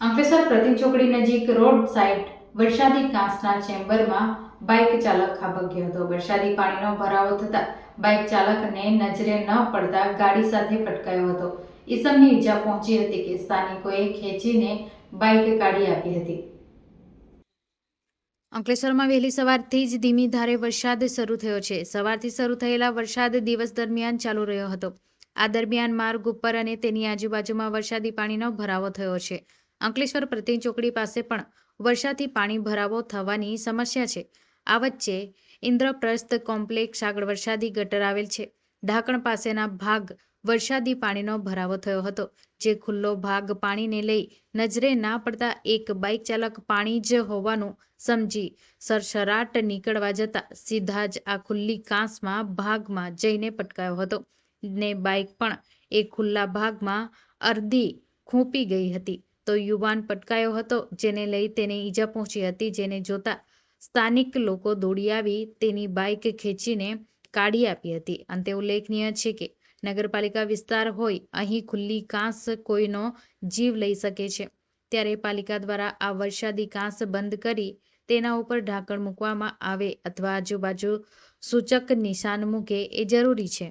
અંકલેશ્વર પ્રતિક ચોકડી નજીક road side વરસાદી કાંસના ચેમ્બરમાં બાઇક ચાલક ખાબક્યો હતો. વરસાદી પાણીનો ભરાવો થતાં બાઇક ચાલકને નજરે ન પડતા ગાડી સાથે પટકાયો હતો. ઈસમની ઈજા પહોંચી હતી કે સ્થાનિકોએ ખેંચીને બાઇક કાઢી આપી હતી. અંકલેશ્વરમાં વહેલી સવારથી જ ધીમી ધારે વરસાદ શરૂ થયો છે. સવારથી શરૂ થયેલા વરસાદ દિવસ દરમિયાન ચાલુ રહ્યો હતો. આ દરમિયાન માર્ગ ઉપર અને તેની આજુબાજુમાં વરસાદી પાણીનો ભરાવો થયો છે. અંકલેશ્વર પ્રતિ ચોકડી પાસે પણ વરસાદથી પાણી ભરાવો થવાની સમસ્યા છે. આ વચ્ચે ઇન્દ્રપ્રસ્થ કોમ્પ્લેક્સ આગળ વરસાદી ગટર આવેલ છે. ઢાંકણ પાસેના ભાગ વરસાદી પાણીનો ભરાવો થયો હતો, જે ખુલ્લો ભાગ પાણીને લઈ નજરે ના પડતા એક બાઇક ચાલક પાણી જ હોવાનું સમજી સરસરાટ નીકળવા જતા સીધા જ આ ખુલ્લી કાંસમાં ભાગમાં જઈને પટકાયો હતો. ને બાઇક પણ એ ખુલ્લા ભાગમાં અર્ધી ખૂંપી ગઈ હતી. તો યુવાન પટકાયો હતો, જેને લઈ તેને ઈજા પહોંચી હતી, જેને જોતા સ્થાનિક લોકો દોડી આવી તેની બાઇક ખેંચીને કાઢી આપી હતી. અંતે ઉલ્લેખનીય છે કે, નગરપાલિકા વિસ્તાર હોય, અહીં ખુલ્લી કાંસ કોઈનો જીવ લઈ શકે છે. ત્યારે પાલિકા દ્વારા આ વરસાદી કાંસ બંધ કરી તેના ઉપર ઢાંકણ મૂકવામાં આવે અથવા આજુબાજુ સૂચક નિશાન મૂકે એ જરૂરી છે.